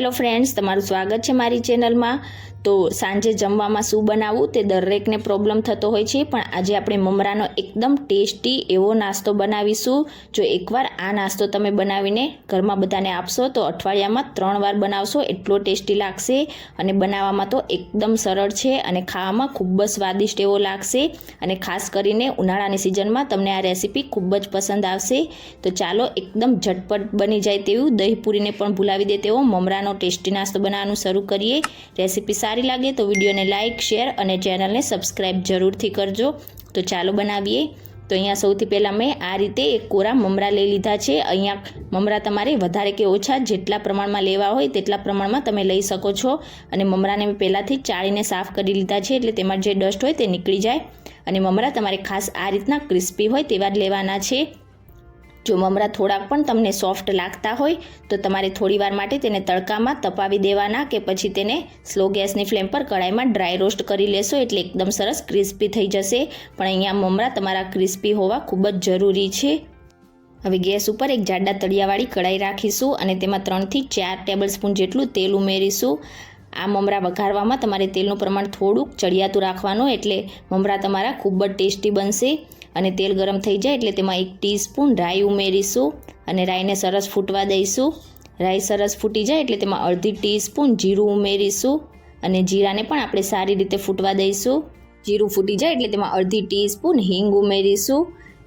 Hello friends તમારું સ્વાગત છે મારી ચેનલમાં. તો સાંજે જમવામાં શું બનાવવું તે દરેકને પ્રોબ્લેમ થતો હોય છે. પણ આજે આપણે મમરાનો એકદમ ટેસ્ટી એવો નાસ્તો બનાવીશું. જો એકવાર આ નાસ્તો તમે બનાવીને ઘરમાં બધાને આપશો તો અઠવાડિયામાં ત્રણ વાર બનાવશો, એટલો ટેસ્ટી લાગશે અને બનાવવામાં તો એકદમ સરળ છે અને ખાવામાં ખૂબ જ સ્વાદિષ્ટ એવો લાગશે. અને ખાસ કરીને ઉનાળાની સિઝનમાં તમને આ રેસીપી ખૂબ જ પસંદ આવશે. તો ચાલો એકદમ ઝટપટ બની જાય તેવું દહીં પૂરીને પણ ભૂલાવી દે તેવો મમરાનો ટેસ્ટી નાસ્તો બનાવવાનું શરૂ કરીએ. રેસીપી સારી લાગે તો વિડીયોને લાઇક શેર અને ચેનલને સબસ્ક્રાઈબ જરૂરથી કરજો. તો ચાલો બનાવીએ. તો અહીંયા સૌથી પહેલાં મેં આ રીતે એક કોરા મમરા લઈ લીધા છે. અહીંયા મમરા તમારે વધારે કે ઓછા જેટલા પ્રમાણમાં લેવા હોય તેટલા પ્રમાણમાં તમે લઈ શકો છો. અને મમરાને મેં પહેલાંથી ચાળીને સાફ કરી લીધા છે એટલે તેમાં જે ડસ્ટ હોય તે નીકળી જાય. અને મમરા તમારે ખાસ આ રીતના ક્રિસ્પી હોય તેવા જ લેવાના છે. જો મમરા થોડાક પણ તમને સોફ્ટ લાગતા હોય, તો તમારે થોડીવાર માટે તેને તડકામાં તપાવી દેવાના કે પછી તેને સ્લો ગેસની ફ્લેમ પર કડાઈમાં ડ્રાય રોસ્ટ કરી લેશો એટલે એકદમ સરસ ક્રિસ્પી થઈ જશે. પણ અહીંયા મમરા તમારા ક્રિસ્પી હોવા ખૂબ જ જરૂરી છે. હવે ગેસ ઉપર એક જાડા તળિયાવાળી કડાઈ રાખીશું અને તેમાં ત્રણથી ચાર ટેબલ સ્પૂન જેટલું તેલ ઉમેરીશું. આ મમરા વઘારવામાં તમારે તેલનું પ્રમાણ થોડુંક ચડિયાતું રાખવાનું એટલે મમરા તમારા ખૂબ જ ટેસ્ટી બનશે અને તેલ ગરમ થઈ જાય એટલે તેમાં એક ટીસ્પૂન રાઈ ઉમેરીશું અને રાઈને સરસ ફૂટવા દઈશું. રાઈ સરસ ફૂટી જાય એટલે તેમાં અડધી ટીસ્પૂન જીરું ઉમેરીશું અને જીરાને પણ આપણે સારી રીતે ફૂટવા દઈશું. જીરું ફૂટી જાય એટલે તેમાં અડધી ટીસ્પૂન હિંગ ઉમેરીશું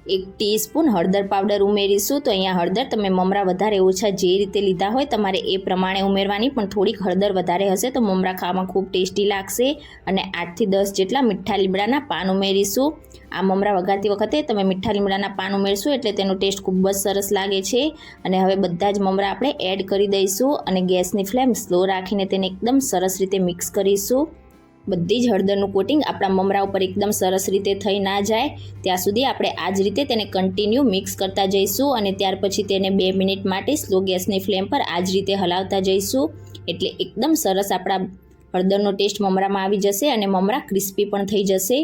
એક ટીસ્પૂન હળદર પાવડર ઉમેરીશું. તો અહીંયા હળદર તમે મમરા વધારે ઓછા જે રીતે લીધા હોય તમારે એ પ્રમાણે ઉમેરવાની, પણ થોડીક હળદર વધારે હશે તો મમરા ખાવામાં ખૂબ ટેસ્ટી લાગશે. અને આઠથી દસ જેટલા મીઠા લીમડાના પાન ઉમેરીશું. આ મમરા વઘારતી વખતે તમે મીઠા લીમડાના પાન ઉમેરશો એટલે તેનો ટેસ્ટ ખૂબ જ સરસ લાગે છે. અને હવે બધા જ મમરા આપણે એડ કરી દઈશું અને ગેસની ફ્લેમ સ્લો રાખીને તેને એકદમ સરસ રીતે મિક્સ કરીશું. બધી જ હળદરનું કોટિંગ આપણા મમરા ઉપર એકદમ સરસ રીતે થઈ ના જાય. ત્યાં સુધી આપણે આ જ રીતે તેને કન્ટિન્યુ મિક્સ કરતા જઈશું અને ત્યાર પછી તેને બે મિનિટ માટે સ્લો ગેસની ફ્લેમ પર આ જ રીતે હલાવતા જઈશું. એટલે એકદમ સરસ આપણા હળદરનો ટેસ્ટ મમરામાં આવી જશે અને મમરા ક્રિસ્પી પણ થઈ જશે.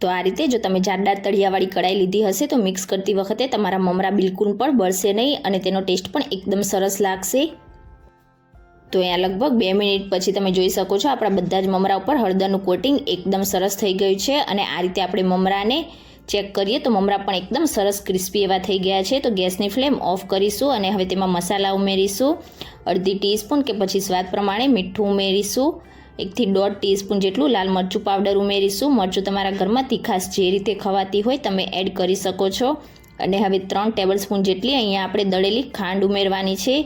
તો આ રીતે જો તમે જાડદાર તળિયાવાળી કઢાઈ લીધી હશે તો મિક્સ કરતી વખતે તમારા મમરા બિલકુલ પણ બળશે નહીં અને તેનો ટેસ્ટ પણ એકદમ સરસ લાગશે. તો અહીંયા લગભગ બે મિનિટ પછી તમે જોઈ શકો છો, આપણા બધા જ મમરા ઉપર હળદરનું કોટિંગ એકદમ સરસ થઈ ગયું છે અને આ રીતે આપણે મમરાને ચેક કરીએ તો મમરા પણ એકદમ સરસ ક્રિસ્પી એવા થઈ ગયા છે. તો ગેસની ફ્લેમ ઓફ કરીશું અને હવે તેમાં મસાલા ઉમેરીશું, અડધી ટીસ્પૂન કે પછી સ્વાદ પ્રમાણે મીઠું ઉમેરીશું, એકથી દોઢ ટીસ્પૂન જેટલું લાલ મરચું પાવડર ઉમેરીશું. મરચું તમારા ઘરમાં તીખાશ જે રીતે ખવાતી હોય તમે એડ કરી શકો છો. અને હવે ત્રણ ટેબલ સ્પૂન જેટલી અહીંયા આપણે દળેલી ખાંડ ઉમેરવાની છે.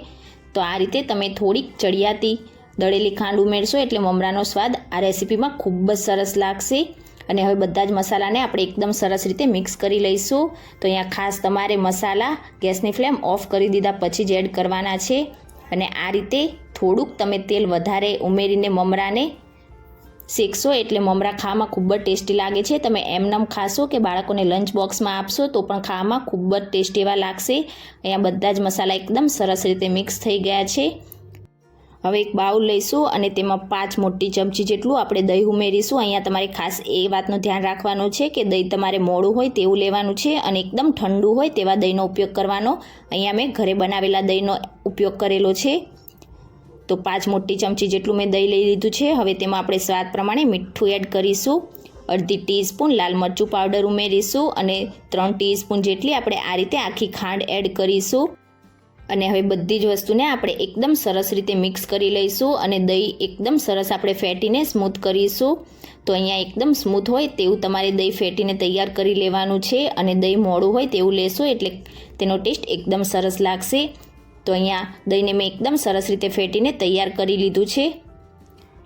તો આ રીતે તમે થોડીક ચડિયાતી દળેલી ખાંડ ઉમેરશો એટલે મમરાનો સ્વાદ આ રેસીપીમાં ખૂબ જ સરસ લાગશે. અને હવે બધા જ મસાલાને આપણે એકદમ સરસ રીતે મિક્સ કરી લઈશું. તો અહીંયા ખાસ તમારે મસાલા ગેસની ફ્લેમ ઓફ કરી દીધા પછી જ એડ કરવાના છે. અને આ રીતે થોડુંક તમે તેલ વધારે ઉમેરીને મમરાને શેકશો એટલે મમરા ખાવામાં ખૂબ જ ટેસ્ટી લાગે છે. તમે એમનેમ ખાશો કે બાળકોને લંચ બોક્સમાં આપશો તો પણ ખાવામાં ખૂબ જ ટેસ્ટી એવા લાગશે. અહીંયા બધા જ મસાલા એકદમ સરસ રીતે મિક્સ થઈ ગયા છે. હવે એક બાઉલ લઈશું અને તેમાં પાંચ મોટી ચમચી જેટલું આપણે દહીં ઉમેરીશું. અહીંયા તમારે ખાસ એ વાતનું ધ્યાન રાખવાનું છે કે દહીં તમારે મોડું હોય તેવું લેવાનું છે અને એકદમ ઠંડુ હોય તેવા દહીંનો ઉપયોગ કરવાનો. અહીંયા મેં ઘરે બનાવેલા દહીંનો ઉપયોગ કરેલો છે. તો પાંચ મોટી ચમચી જેટલું મેં દહીં લઈ લીધું છે. હવે તેમાં આપણે સ્વાદ પ્રમાણે મીઠું એડ કરીશું. અડધી ટીસ્પૂન લાલ મરચું પાવડર ઉમેરીશું અને ત્રણ ટીસ્પૂન જેટલી આપણે આ રીતે આખી ખાંડ એડ કરીશું. અને હવે બધી જ વસ્તુને આપણે એકદમ સરસ રીતે મિક્સ કરી લઈશું અને દહીં એકદમ સરસ આપણે ફેટીને સ્મૂથ કરીશું. તો અહીંયા એકદમ સ્મૂથ હોય તેવું તમારે દહીં ફેટીને તૈયાર કરી લેવાનું છે અને દહીં મોડું હોય તેવું લેશો એટલે તેનો ટેસ્ટ એકદમ સરસ લાગશે. તો અહીંયા દહીંને મેં એકદમ સરસ રીતે ફેટીને તૈયાર કરી લીધું છે.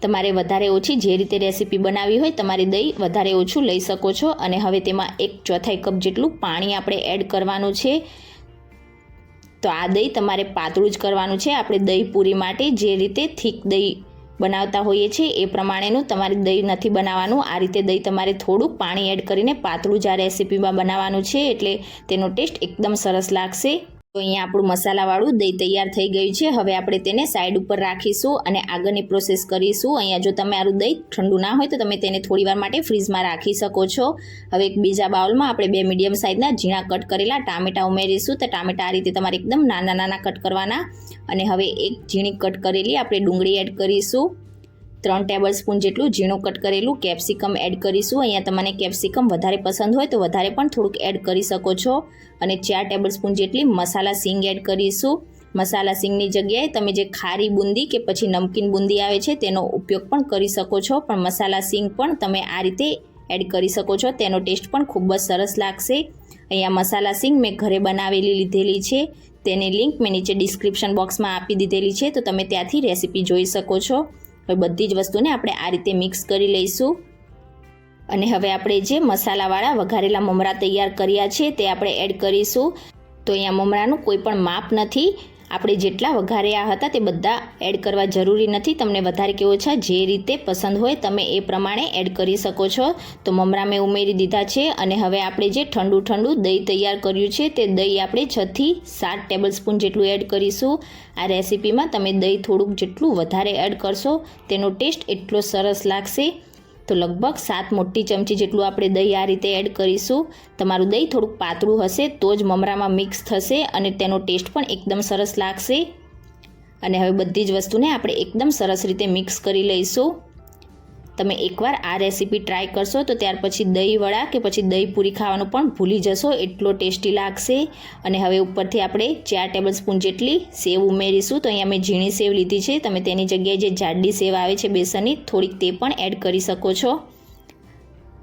તમારે વધારે ઓછી જે રીતે રેસીપી બનાવી હોય તમારે દહીં વધારે ઓછું લઈ શકો છો અને હવે તેમાં એક ચોથાઈ કપ જેટલું પાણી આપણે એડ કરવાનું છે. તો આ દહીં તમારે પાતળું જ કરવાનું છે. આપણે દહીં પૂરી માટે જે રીતે થીક દહીં બનાવતા હોઈએ છીએ એ પ્રમાણેનું તમારે દહીં નથી બનાવવાનું. આ રીતે દહીં તમારે થોડુંક પાણી એડ કરીને પાતળું જ આ રેસીપીમાં બનાવવાનું છે એટલે તેનો ટેસ્ટ એકદમ સરસ લાગશે. તો અહીંયા આપણું મસાલાવાળું દહીં તૈયાર થઈ ગયું છે. હવે આપણે તેને સાઈડ ઉપર રાખીશું અને આગળની પ્રોસેસ કરીશું. અહીંયા જો તમારું દહીં ઠંડુ ના હોય તો તમે તેને થોડીવાર માટે ફ્રીઝમાં રાખી શકો છો. હવે એક બીજા બાઉલમાં આપણે બે મીડિયમ સાઇઝના ઝીણા કટ કરેલા ટામેટાં ઉમેરીશું. તો ટામેટા આ રીતે તમારે એકદમ નાના નાના કટ કરવાના. અને હવે એક ઝીણી કટ કરેલી આપણે ડુંગળી એડ કરીશું. ત્રણ ટેબલ સ્પૂન જેટલું ઝીણું કટ કરેલું કેપ્સિકમ એડ કરીશું. અહીંયા તમને કેપ્સિકમ વધારે પસંદ હોય તો વધારે પણ થોડુંક એડ કરી શકો છો. અને ચાર ટેબલ સ્પૂન જેટલી મસાલા સિંગ એડ કરીશું. મસાલા સિંગની જગ્યાએ તમે જે ખારી બુંદી કે પછી નમકીન બુંદી આવે છે તેનો ઉપયોગ પણ કરી શકો છો. પણ મસાલા સિંગ પણ તમે આ રીતે એડ કરી શકો છો. તેનો ટેસ્ટ પણ ખૂબ જ સરસ લાગશે. અહીંયા મસાલા સિંગ મેં ઘરે બનાવેલી લીધેલી છે. તેની લિંક મેં નીચે ડિસ્ક્રિપ્શન બોક્સમાં આપી દીધેલી છે. તો તમે ત્યાંથી રેસીપી જોઈ શકો છો. હવે બધી જ વસ્તુને આપણે આ રીતે મિક્સ કરી લઈશું. અને હવે આપણે જે મસાલાવાળા વઘારેલા મમરા તૈયાર કર્યા છે તે આપણે એડ કરીશું. તો અહીંયા મમરાનું કોઈ પણ માપ નથી. આપણે જેટલા વઘાર્યા હતા તે બધા એડ કરવા જરૂરી નથી. તમને વધારે કે ઓછા જે રીતે પસંદ હોય તમે એ પ્રમાણે એડ કરી શકો છો. તો મમરા મેં ઉમેરી દીધા છે અને હવે આપણે જે ઠંડુ ઠંડુ દહીં તૈયાર કર્યું છે તે દહીં આપણે છથી સાત ટેબલ સ્પૂન જેટલું એડ કરીશું. આ રેસીપીમાં તમે દહીં થોડુંક જેટલું વધારે એડ કરશો તેનો ટેસ્ટ એટલો સરસ લાગશે. તો લગભગ સાત મોટી ચમચી જેટલું આપણે દહીં આ રીતે એડ કરીશું. તમારું દહીં થોડુંક પાતળું હશે, તો જ મમરામાં મિક્સ થશે અને તેનો ટેસ્ટ પણ એકદમ સરસ લાગશે. અને હવે બધી જ વસ્તુને આપણે એકદમ સરસ રીતે મિક્સ કરી લઈશું. તમે એકવાર આ રેસીપી ટ્રાય કરશો તો ત્યાર પછી દહીં વડા કે પછી દહીં પૂરી ખાવાનું પણ ભૂલી જશો. એટલો ટેસ્ટી લાગશે. અને હવે ઉપરથી આપણે ચાર ટેબલ સ્પૂન જેટલી સેવ ઉમેરીશું. તો અહીંયા મેં ઝીણી સેવ લીધી છે. તમે તેની જગ્યાએ જે જાડી સેવ આવે છે બેસનની, થોડીક તે પણ એડ કરી શકો છો.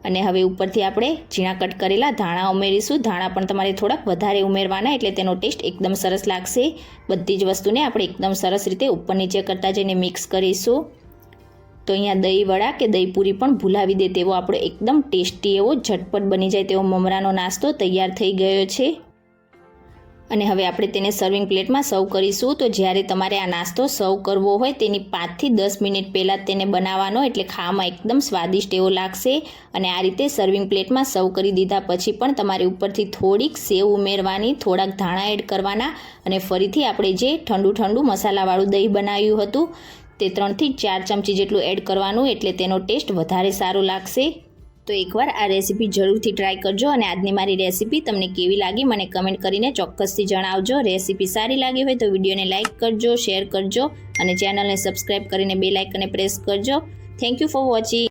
અને હવે ઉપરથી આપણે ઝીણા કટ કરેલા ધાણા ઉમેરીશું. ધાણા પણ તમારે થોડાક વધારે ઉમેરવાના, એટલે તેનો ટેસ્ટ એકદમ સરસ લાગશે. બધી જ વસ્તુને આપણે એકદમ સરસ રીતે ઉપર નીચે કરતાં જઈને મિક્સ કરીશું. તો અહીંયા દહીં વડા કે દહીં પૂરી પણ ભૂલાવી દે તેવો આપણો એકદમ ટેસ્ટી એવો ઝટપટ બની જાય તેવો મમરાનો નાસ્તો તૈયાર થઈ ગયો છે. અને હવે આપણે તેને સર્વિંગ પ્લેટમાં સર્વ કરીશું. તો જ્યારે તમારે આ નાસ્તો સર્વ કરવો હોય તેની પાંચથી દસ મિનિટ પહેલાં તેને બનાવવાનો એટલે ખાવામાં એકદમ સ્વાદિષ્ટ એવો લાગશે. અને આ રીતે સર્વિંગ પ્લેટમાં સર્વ કરી દીધા પછી પણ તમારે ઉપરથી થોડીક સેવ ઉમેરવાની, થોડાક ધાણા એડ કરવાના અને ફરીથી આપણે જે ઠંડુ ઠંડુ મસાલાવાળું દહીં બનાવ્યું હતું તે ત્રણથી ચાર ચમચી જેટલું એડ કરવાનું એટલે તેનો ટેસ્ટ વધારે સારો લાગશે. તો એકવાર આ રેસીપી જરૂરથી ટ્રાય કરજો અને આજની મારી રેસીપી તમને કેવી લાગી મને કમેન્ટ કરીને ચોક્કસથી જણાવજો. રેસીપી સારી લાગી હોય તો વિડીયોને લાઇક કરજો, શેર કરજો અને ચેનલને સબસ્ક્રાઈબ કરીને બે લાઇકને પ્રેસ કરજો. Thank you for watching.